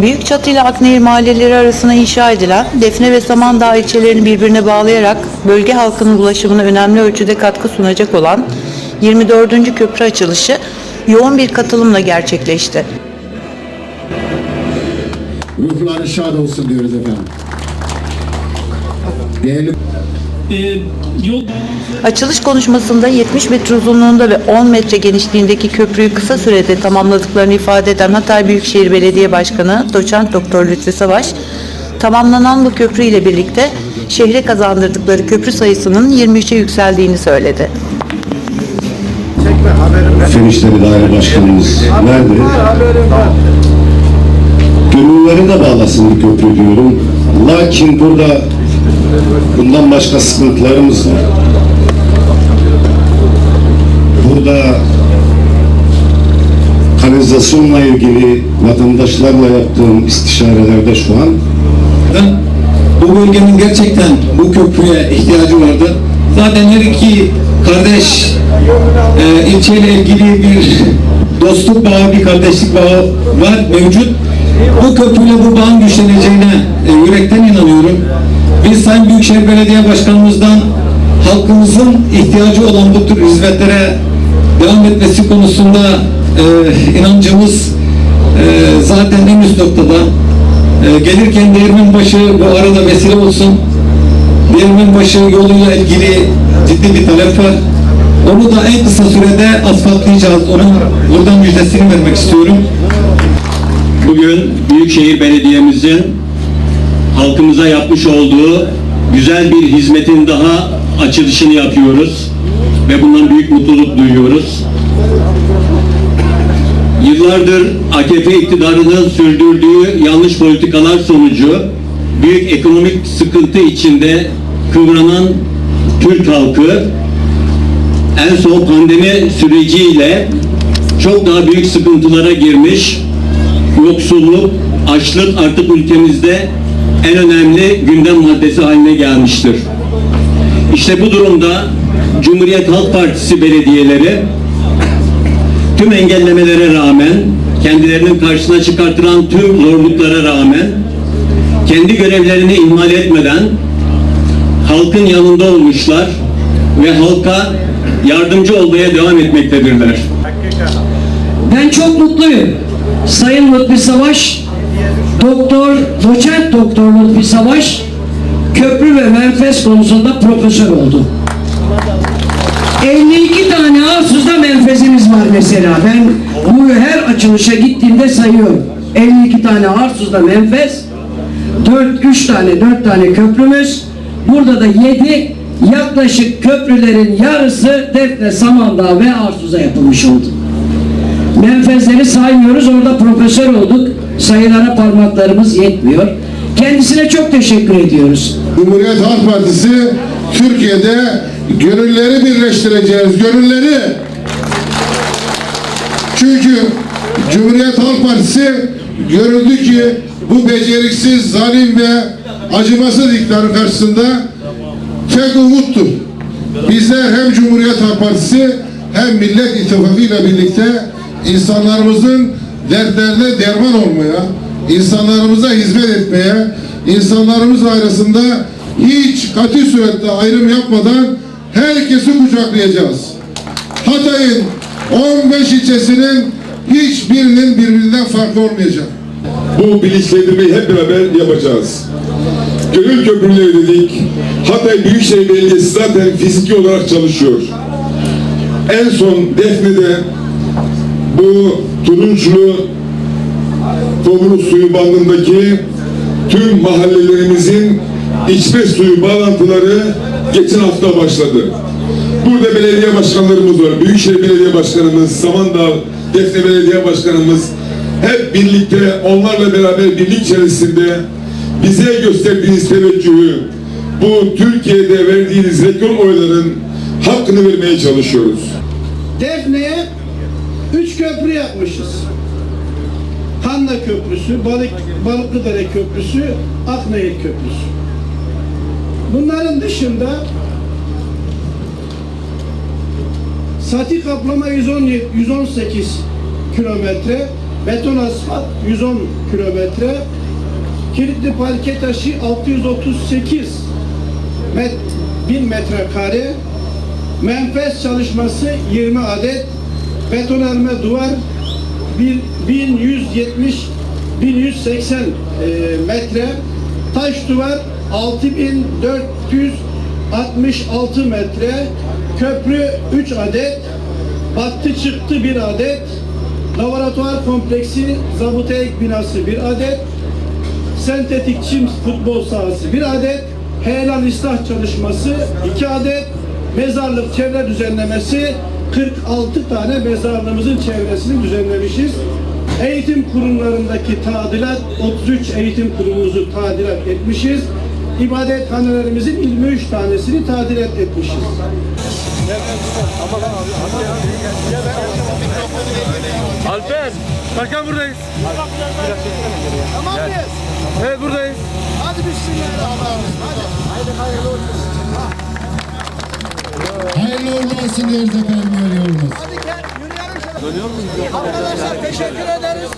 Büyükçatı ile Aknehir mahalleleri arasında inşa edilen Defne ve Samandağ ilçelerini birbirine bağlayarak bölge halkının ulaşımına önemli ölçüde katkı sunacak olan 24. köprü açılışı yoğun bir katılımla gerçekleşti. Ruhları şad olsun diyoruz efendim. Değerli yol Açılış konuşmasında 70 metre uzunluğunda ve 10 metre genişliğindeki köprüyü kısa sürede tamamladıklarını ifade eden Hatay Büyükşehir Belediye Başkanı Doçent Doktor Lütfi Savaş, tamamlanan bu köprü ile birlikte şehre kazandırdıkları köprü sayısının 23'e yükseldiğini söyledi. Fen İşleri Daire Başkanımız nerede? Gönülleri de bağlasın bu köprü diyorum. Lakin burada bundan başka sıkıntılarımız var. Burada kanalizasyonla ilgili vatandaşlarla yaptığım istişarelerde şu an bu bölgenin gerçekten bu köprüye ihtiyacı vardı. Zaten her iki kardeş e, ilçeyle ilgili bir dostluk bağı, bir kardeşlik bağı var, mevcut. Bu köprüyle bu bağın güçleneceğine e, yürekten inanıyorum. Biz Sayın Büyükşehir Belediye Başkanımızdan halkımızın ihtiyacı olan bu tür hizmetlere devam etmesi konusunda e, inancımız e, zaten en üst noktada. E, gelirken Değirmenbaşı bu arada vesile olsun. Değirmenbaşı yoluyla ilgili ciddi bir talep var. Onu da en kısa sürede asfaltlayacağız. Onun buradan müjdesini vermek istiyorum. Bugün Büyükşehir Belediye'mizin halkımıza yapmış olduğu güzel bir hizmetin daha açılışını yapıyoruz ve bundan büyük mutluluk duyuyoruz. Yıllardır AKP iktidarının sürdürdüğü yanlış politikalar sonucu büyük ekonomik sıkıntı içinde kıvranan Türk halkı en son pandemi süreciyle çok daha büyük sıkıntılara girmiş yoksulluk, açlık artık ülkemizde en önemli gündem maddesi haline gelmiştir. İşte bu durumda Cumhuriyet Halk Partisi belediyeleri tüm engellemelere rağmen, kendilerinin karşısına çıkartılan tüm zorluklara rağmen kendi görevlerini ihmal etmeden halkın yanında olmuşlar ve halka yardımcı olmaya devam etmektedirler. Ben çok mutluyum. Sayın Lütfi Savaş, Doktor, Doçent Doktor Lütfi Savaş, köprü ve menfez konusunda profesör oldu. 52 tane Arsuz'da menfezimiz var mesela. Ben bu her açılışa gittiğimde sayıyorum. 52 tane Arsuz'da menfez, 4 3 tane 4 tane köprümüz. Burada da 7 yaklaşık köprülerin yarısı Defne, Samandağ ve Arsuz'a yapılmış oldu. Menfezleri saymıyoruz. Orada profesör olduk. Sayılara parmaklarımız yetmiyor. Kendisine çok teşekkür ediyoruz. Cumhuriyet Halk Partisi Türkiye'de gönülleri birleştireceğiz. Gönülleri. Çünkü Cumhuriyet Halk Partisi görüldü ki bu beceriksiz, zalim ve acımasız iktidarın karşısında tek umuttur. Bizler hem Cumhuriyet Halk Partisi hem Millet İttifakı ile birlikte insanlarımızın dertlerine derman olmaya, insanlarımıza hizmet etmeye, insanlarımız arasında hiç katı surette ayrım yapmadan herkesi kucaklayacağız. Hatay'ın 15 ilçesinin hiçbirinin birbirinden farklı olmayacak. Bu bilinçlendirmeyi hep beraber yapacağız. Gönül köprüleri dedik. Hatay Büyükşehir Belediyesi zaten fiziki olarak çalışıyor. En son Defne'de bu turunçlu Tomruk suyu bandındaki tüm mahallelerimizin içme suyu bağlantıları geçen hafta başladı. Burada belediye başkanlarımız var. Büyükşehir Belediye Başkanımız, Samandağ Defne Belediye Başkanımız hep birlikte onlarla beraber birlik içerisinde bize gösterdiğiniz teveccühü bu Türkiye'de verdiğiniz rekor oyların hakkını vermeye çalışıyoruz. Defne'ye üç köprü yapmışız. Hanna Köprüsü, Balık, Balıklıdere Köprüsü, Aknehir Köprüsü. Bunların dışında Sati kaplama 117, 118 kilometre, beton asfalt 110 kilometre, kilitli parke taşı 638 met, 1000 metrekare, menfez çalışması 20 adet, betonarme duvar bir 1170 1180 e, metre, taş duvar 6466 metre, köprü 3 adet, battı çıktı bir adet, laboratuvar kompleksi zabıta ek binası bir adet, sentetik çim futbol sahası bir adet, helal ıslah çalışması iki adet, mezarlık çevre düzenlemesi 46 tane mezarlığımızın çevresini düzenlemişiz. Eğitim kurumlarındaki tadilat 33 eğitim kurumumuzu tadilat etmişiz. İbadethanelerimizin 23 tanesini tadilat etmişiz. Alper, Başkan buradayız. Tamam mıyız? Evet buradayız. Hadi bismillahirrahmanirrahim. Hadi. hayırlı olsun. Hayırlı uğurlu olsun diyoruz efendim yolunuz. Hadi gel yürüyelim şöyle. Arkadaşlar teşekkür ederiz.